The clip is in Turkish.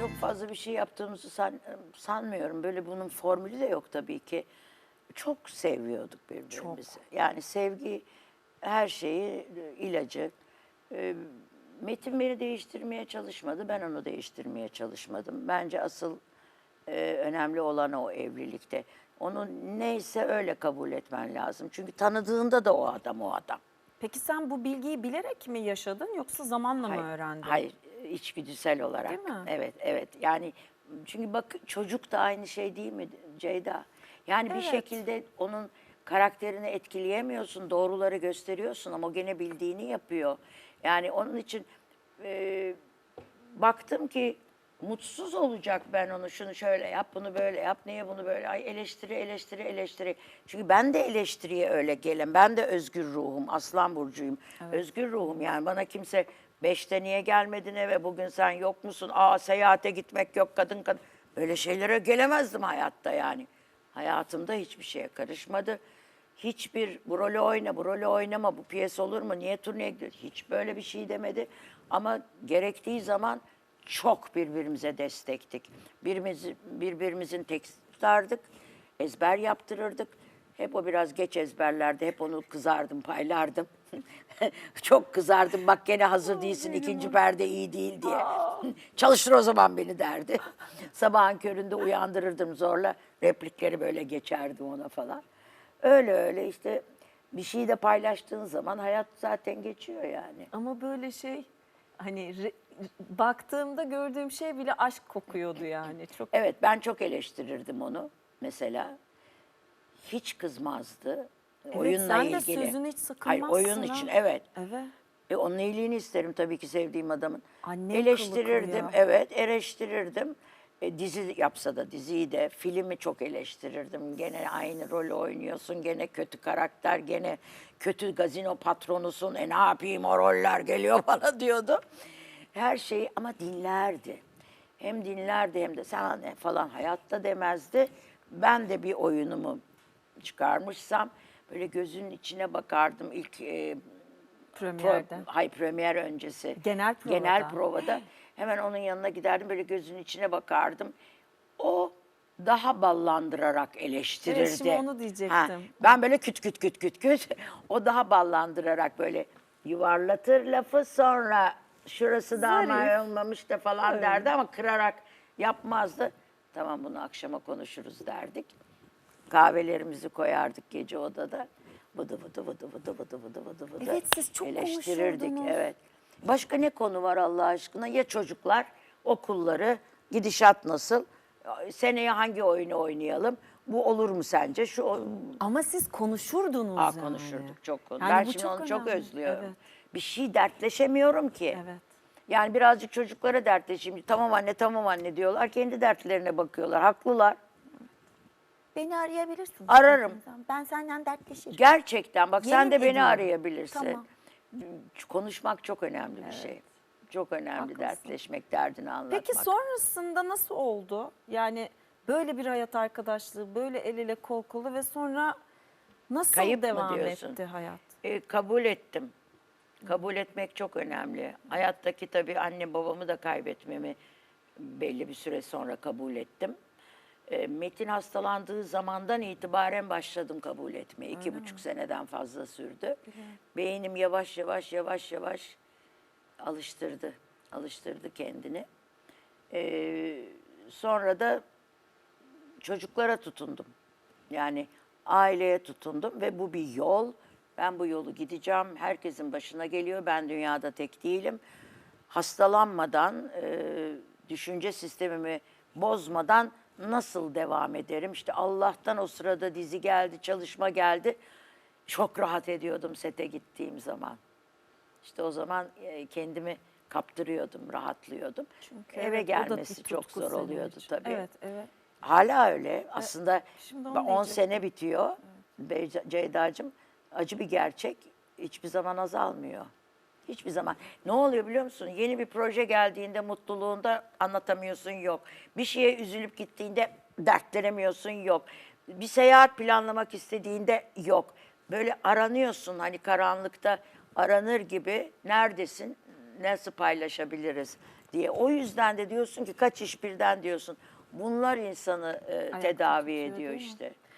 çok fazla bir şey yaptığımızı san- sanmıyorum. Böyle bunun formülü de yok tabii ki. Çok seviyorduk birbirimizi. Yani sevgi her şeyi e, ilacı. Ee, Metin beni değiştirmeye çalışmadı. Ben onu değiştirmeye çalışmadım. Bence asıl e, önemli olan o evlilikte. Onu neyse öyle kabul etmen lazım. Çünkü tanıdığında da o adam o adam. Peki sen bu bilgiyi bilerek mi yaşadın yoksa zamanla mı Hayır, öğrendin? Hayır, içgüdüsel olarak. Değil mi? Evet, evet. Yani çünkü bak çocuk da aynı şey değil mi Ceyda? Yani bir Evet. şekilde onun karakterini etkileyemiyorsun, doğruları gösteriyorsun ama gene bildiğini yapıyor. Yani onun için e, baktım ki mutsuz olacak ben onu şunu şöyle yap bunu böyle yap niye bunu böyle ay eleştiri eleştiri eleştiri. Çünkü ben de eleştiriye öyle gelen ben de özgür ruhum aslan burcuyum. Özgür ruhum yani bana kimse beşte niye gelmedin eve bugün sen yok musun? Aa seyahate gitmek yok kadın kadın öyle şeylere gelemezdim hayatta yani. Hayatımda hiçbir şeye karışmadı. Hiçbir bu rolü oyna, bu rolü oynama, bu piyes olur mu, niye turneye gidiyor? Hiç böyle bir şey demedi. Ama gerektiği zaman çok birbirimize destektik. Birimizi, birbirimizin tekst tutardık, ezber yaptırırdık. Hep o biraz geç ezberlerdi, hep onu kızardım, paylardım. çok kızardım, bak gene hazır değilsin, ikinci perde iyi değil diye. Çalıştır o zaman beni derdi. Sabahın köründe uyandırırdım zorla, replikleri böyle geçerdim ona falan. Öyle öyle işte bir şeyi de paylaştığın zaman hayat zaten geçiyor yani. Ama böyle şey hani re- baktığımda gördüğüm şey bile aşk kokuyordu yani. Çok Evet ben çok eleştirirdim onu mesela. Hiç kızmazdı. Oyunla sen de ilgili. sözüne hiç Hayır oyun ha. için evet. Evet. E, onun iyiliğini isterim tabii ki sevdiğim adamın. Annem eleştirirdim, kılıyor. evet eleştirirdim. E, dizi yapsa da diziyi de, filmi çok eleştirirdim. Gene aynı rolü oynuyorsun, gene kötü karakter, gene kötü gazino patronusun. E ne yapayım o roller geliyor bana diyordu. Her şeyi ama dinlerdi. Hem dinlerdi hem de sana ne falan hayatta demezdi. Ben de bir oyunumu çıkarmışsam böyle gözünün içine bakardım ilk e, Premier'de. Pro, hay premier öncesi. Genel provada. Genel provada. Hemen onun yanına giderdim böyle gözünün içine bakardım. O daha ballandırarak eleştirirdi. Evet, şimdi onu diyecektim. ben böyle küt küt küt küt küt. O daha ballandırarak böyle yuvarlatır lafı sonra şurası da ama Zarif. olmamış da falan derdi ama kırarak yapmazdı. Tamam bunu akşama konuşuruz derdik. Kahvelerimizi koyardık gece odada. Vıdı vıdı vıdı vıdı vıdı vıdı vıdı vıdı. Evet, siz çok Eleştirirdik konuşurdunuz. evet. Başka ne konu var Allah aşkına? Ya çocuklar, okulları, gidişat nasıl? Seneye hangi oyunu oynayalım? Bu olur mu sence? Şu o- Ama siz konuşurdunuz Aa, yani. konuşurduk çok konu. Yani ben bu şimdi çok onu çok önemli. özlüyorum. Evet. Bir şey dertleşemiyorum ki. Evet. Yani birazcık çocuklara dertleşeyim. Tamam anne, tamam anne diyorlar. Kendi dertlerine bakıyorlar. Haklılar. Beni arayabilirsin. Ararım. Ben senden dertleşirim. Gerçekten bak sen Yemin de beni ediyorum. arayabilirsin. Tamam. Konuşmak çok önemli bir şey. Çok önemli Haklısın. dertleşmek, derdini anlatmak. Peki sonrasında nasıl oldu? Yani böyle bir hayat arkadaşlığı, böyle el ele kol kola ve sonra nasıl Kayıp devam diyorsun? etti hayat? E, kabul ettim. Kabul etmek çok önemli. Hayattaki tabii anne babamı da kaybetmemi belli bir süre sonra kabul ettim. E, Metin hastalandığı zamandan itibaren başladım kabul etmeye. İki buçuk seneden fazla sürdü. Beynim yavaş yavaş yavaş yavaş alıştırdı. Alıştırdı kendini. E, sonra da çocuklara tutundum. Yani aileye tutundum ve bu bir yol. Ben bu yolu gideceğim. Herkesin başına geliyor. Ben dünyada tek değilim. Hastalanmadan, e, düşünce sistemimi bozmadan nasıl devam ederim? İşte Allah'tan o sırada dizi geldi, çalışma geldi. Çok rahat ediyordum sete gittiğim zaman. İşte o zaman e, kendimi kaptırıyordum, rahatlıyordum. Eve Evet, gelmesi çok zor oluyordu tabii. Evet, evet. Hala öyle. Aslında şimdi onu 10 diyecektim. sene bitiyor. Beyza- Ceyda'cığım acı bir gerçek. Hiçbir zaman azalmıyor. Hiçbir zaman. Ne oluyor biliyor musun? Yeni bir proje geldiğinde mutluluğunda anlatamıyorsun yok. Bir şeye üzülüp gittiğinde dertlenemiyorsun yok. Bir seyahat planlamak istediğinde yok. Böyle aranıyorsun hani karanlıkta aranır gibi neredesin? nasıl paylaşabiliriz diye. O yüzden de diyorsun ki kaç iş birden diyorsun. Bunlar insanı e, tedavi ediyor işte.